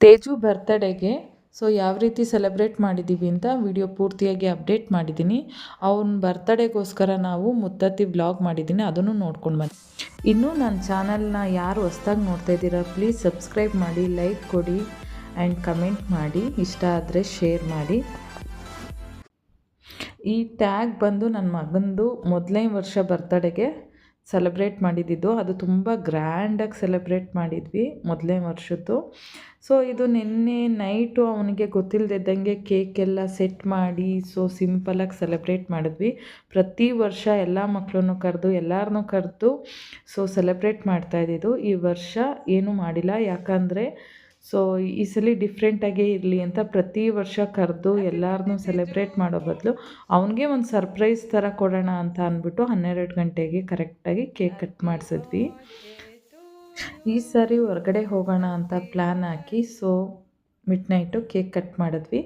Teju ಬರ್ತಡೇಗೆ so ಯಾವ ರೀತಿ celebrate ಮಾಡಿದ್ದೀವಿ ಅಂತ ವಿಡಿಯೋ ಪೂರ್ತಿಯಾಗಿ ಅಪ್ಡೇಟ್ ಮಾಡಿದ್ದೀನಿ ಅವ್ನ ಬರ್ತಡೇಗೋಸ್ಕರ ನಾವು ಮುತ್ತತ್ತಿ ಬ್ಲಾಗ್ ಮಾಡಿದ್ದೀನಿ ಅದನ್ನು ನೋಡ್ಕೊಂಡು ಬನ್ನಿ. ಇನ್ನೂ ನನ್ನ ಚಾನಲ್ನ ಯಾರು ಹೊಸ್ದಾಗಿ ನೋಡ್ತಾ ಇದ್ದೀರಾ ಪ್ಲೀಸ್ ಸಬ್ಸ್ಕ್ರೈಬ್ ಮಾಡಿ ಲೈಕ್ ಕೊಡಿ ಆ್ಯಂಡ್ ಕಮೆಂಟ್ ಮಾಡಿ, ಇಷ್ಟ ಆದರೆ ಶೇರ್ ಮಾಡಿ. ಈ ಟ್ಯಾಗ್ ಬಂದು ನನ್ನ ಮಗಂದು ಮೊದಲನೇ ವರ್ಷ ಬರ್ತಡೇಗೆ ಸೆಲೆಬ್ರೇಟ್ ಮಾಡಿದ್ದಿದ್ದು ಅದು ತುಂಬ ಗ್ರ್ಯಾಂಡಾಗಿ ಸೆಲೆಬ್ರೇಟ್ ಮಾಡಿದ್ವಿ ಮೊದಲನೇ ವರ್ಷದ್ದು. ಸೊ ಇದು ನಿನ್ನೆ ನೈಟು ಅವನಿಗೆ ಗೊತ್ತಿಲ್ಲದಿದ್ದಂಗೆ ಎಲ್ಲ ಸೆಟ್ ಮಾಡಿ ಸೊ ಸಿಂಪಲಾಗಿ ಸೆಲೆಬ್ರೇಟ್ ಮಾಡಿದ್ವಿ. ಪ್ರತಿ ವರ್ಷ ಎಲ್ಲ ಮಕ್ಕಳನ್ನು ಕರೆದು ಎಲ್ಲರನ್ನೂ ಕರೆದು ಸೊ ಸೆಲೆಬ್ರೇಟ್ ಮಾಡ್ತಾಯಿದ್ದಿದ್ದು ಈ ವರ್ಷ ಏನೂ ಮಾಡಿಲ್ಲ. ಯಾಕಂದರೆ ಸೊ ಈ ಸಲ ಡಿಫ್ರೆಂಟಾಗೇ ಇರಲಿ ಅಂತ ಪ್ರತಿ ವರ್ಷ ಕರೆದು ಎಲ್ಲರನ್ನೂ ಸೆಲೆಬ್ರೇಟ್ ಮಾಡೋ ಬದಲು ಅವನಿಗೆ ಒಂದು ಸರ್ಪ್ರೈಸ್ ಥರ ಕೊಡೋಣ ಅಂತ ಅಂದ್ಬಿಟ್ಟು ಹನ್ನೆರಡು ಗಂಟೆಗೆ ಕರೆಕ್ಟಾಗಿ ಕೇಕ್ ಕಟ್ ಮಾಡಿಸಿದ್ವಿ. ಈ ಸಾರಿ ಹೊರಗಡೆ ಹೋಗೋಣ ಅಂತ ಪ್ಲ್ಯಾನ್ ಹಾಕಿ so midnight cake cut ಮಾಡಿದ್ವಿ.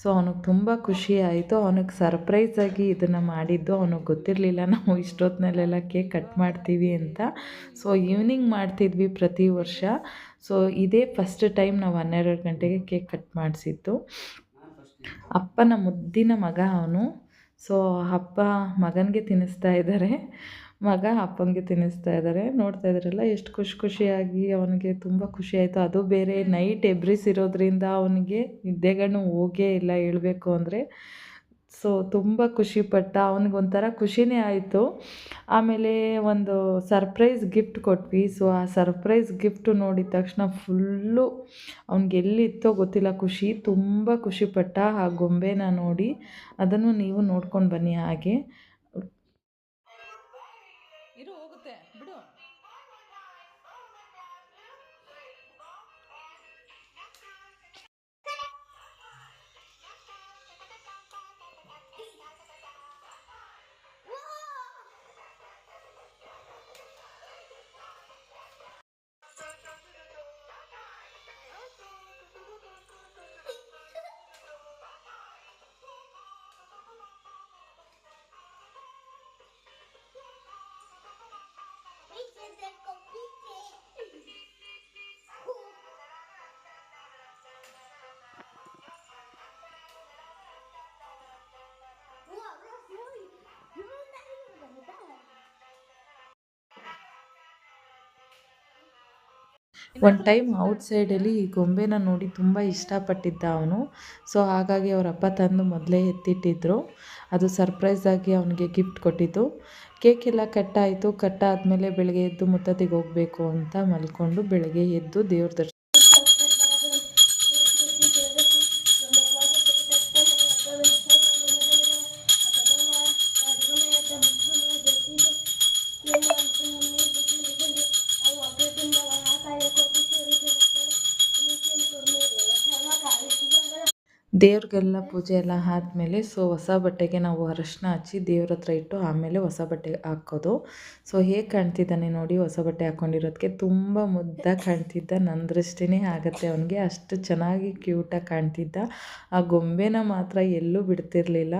ಸೊ ಅವನಿಗೆ ತುಂಬ ಖುಷಿ ಆಯಿತು. ಅವನಿಗೆ ಸರ್ಪ್ರೈಸಾಗಿ ಇದನ್ನು ಮಾಡಿದ್ದು. ಅವನಿಗೆ ಗೊತ್ತಿರಲಿಲ್ಲ, ನಾವು ಇಷ್ಟೊತ್ತಿನಲ್ಲೆಲ್ಲ ಕೇಕ್ ಕಟ್ ಮಾಡ್ತೀವಿ ಅಂತ. ಸೊ ಈವ್ನಿಂಗ್ ಮಾಡ್ತಿದ್ವಿ ಪ್ರತಿ ವರ್ಷ. ಸೊ ಇದೇ ಫಸ್ಟ್ ಟೈಮ್ ನಾವು ಹನ್ನೆರಡು ಗಂಟೆಗೆ ಕೇಕ್ ಕಟ್ ಮಾಡಿಸಿದ್ದು. ಅಪ್ಪನ ಮುದ್ದಿನ ಮಗ ಅವನು. ಸೊ ಅಪ್ಪ ಮಗನಿಗೆ ತಿನ್ನಿಸ್ತಾ ಇದ್ದಾರೆ. ಮಗ ಅಪ್ಪನಿಗೆ ತಿನ್ನಿಸ್ತಾ ಇದ್ದಾರೆ ನೋಡ್ತಾ ಇದ್ದಾರಲ್ಲ ಎಷ್ಟು ಖುಷಿ ಖುಷಿಯಾಗಿ ಅವನಿಗೆ ತುಂಬ ಖುಷಿ ಆಯಿತು. ಅದು ಬೇರೆ ನೈಟ್ ಎಬ್ರಿಸಿರೋದ್ರಿಂದ ಅವನಿಗೆ ನಿದ್ದೆಗಣ್ಣು ಹೋಗೇ ಇಲ್ಲ ಹೇಳಬೇಕು ಅಂದರೆ. ಸೊ ತುಂಬ ಖುಷಿಪಟ್ಟ. ಅವನಿಗೊಂಥರ ಖುಷಿನೇ ಆಯಿತು. ಆಮೇಲೆ ಒಂದು ಸರ್ಪ್ರೈಸ್ ಗಿಫ್ಟ್ ಕೊಟ್ವಿ. ಸೊ ಆ ಸರ್ಪ್ರೈಸ್ ಗಿಫ್ಟು ನೋಡಿದ ತಕ್ಷಣ ಫುಲ್ಲು ಅವ್ನಿಗೆ ಎಲ್ಲಿತ್ತೋ ಗೊತ್ತಿಲ್ಲ. ಖುಷಿ, ತುಂಬ ಖುಷಿಪಟ್ಟ. ಆ ಗೊಂಬೆನ ನೋಡಿ ಅದನ್ನು ನೀವು ನೋಡ್ಕೊಂಡು ಬನ್ನಿ ಹಾಗೆ. ಹೋಗುತ್ತೆ ಬಿಡು ಒಂದು ಟೈಮ್ ಔಟ್ ಸೈಡಲ್ಲಿ ಈ ಗೊಂಬೆನ ನೋಡಿ ತುಂಬ ಇಷ್ಟಪಟ್ಟಿದ್ದ ಅವನು. ಸೊ ಹಾಗಾಗಿ ಅವರಪ್ಪ ಅಪ್ಪ ತಂದು ಮೊದಲೇ ಎತ್ತಿಟ್ಟಿದ್ರು. ಅದು ಸರ್ಪ್ರೈಸಾಗಿ ಅವನಿಗೆ ಗಿಫ್ಟ್ ಕೊಟ್ಟಿದ್ದು. ಕೇಕ್ ಎಲ್ಲ ಕಟ್ಟಾಯಿತು. ಕಟ್ಟಾದಮೇಲೆ ಬೆಳಗ್ಗೆ ಎದ್ದು ಮುತ್ತತ್ತಿಗೆ ಹೋಗಬೇಕು ಅಂತ ಮಲ್ಕೊಂಡು ಬೆಳಗ್ಗೆ ಎದ್ದು ದೇವ್ರ ದರ್ಶನ ದೇವ್ರಿಗೆಲ್ಲ ಪೂಜೆ ಎಲ್ಲ ಆದಮೇಲೆ ಸೊ ಹೊಸ ಬಟ್ಟೆಗೆ ನಾವು ಅರಶಿನ ಹಚ್ಚಿ ದೇವ್ರ ಹತ್ರ ಇಟ್ಟು ಆಮೇಲೆ ಹೊಸ ಬಟ್ಟೆ ಹಾಕೋದು. ಸೊ ಹೇಗೆ ಕಾಣ್ತಿದ್ದಾನೆ ನೋಡಿ ಹೊಸ ಬಟ್ಟೆ ಹಾಕ್ಕೊಂಡಿರೋದಕ್ಕೆ ತುಂಬ ಮುದ್ದಾಗಿ ಕಾಣ್ತಿದ್ದ. ನನ್ನ ದೃಷ್ಟಿನೇ ಆಗುತ್ತೆ ಅವನಿಗೆ. ಅಷ್ಟು ಚೆನ್ನಾಗಿ ಕ್ಯೂಟಾಗಿ ಕಾಣ್ತಿದ್ದ. ಆ ಗೊಂಬೆನ ಮಾತ್ರ ಎಲ್ಲೂ ಬಿಡ್ತಿರ್ಲಿಲ್ಲ.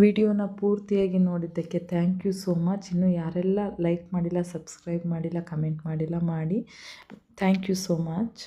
ವಿಡಿಯೋನ ಪೂರ್ತಿಯಾಗಿ ನೋಡಿದ್ದಕ್ಕೆ ಥ್ಯಾಂಕ್ ಯು ಸೋ ಮಚ್ ಇನ್ನು ಯಾರೆಲ್ಲ ಲೈಕ್ ಮಾಡಿಲ್ಲ ಸಬ್ಸ್ಕ್ರೈಬ್ ಮಾಡಿಲ್ಲ ಕಮೆಂಟ್ ಮಾಡಿಲ್ಲ, ಮಾಡಿ. Thank you so much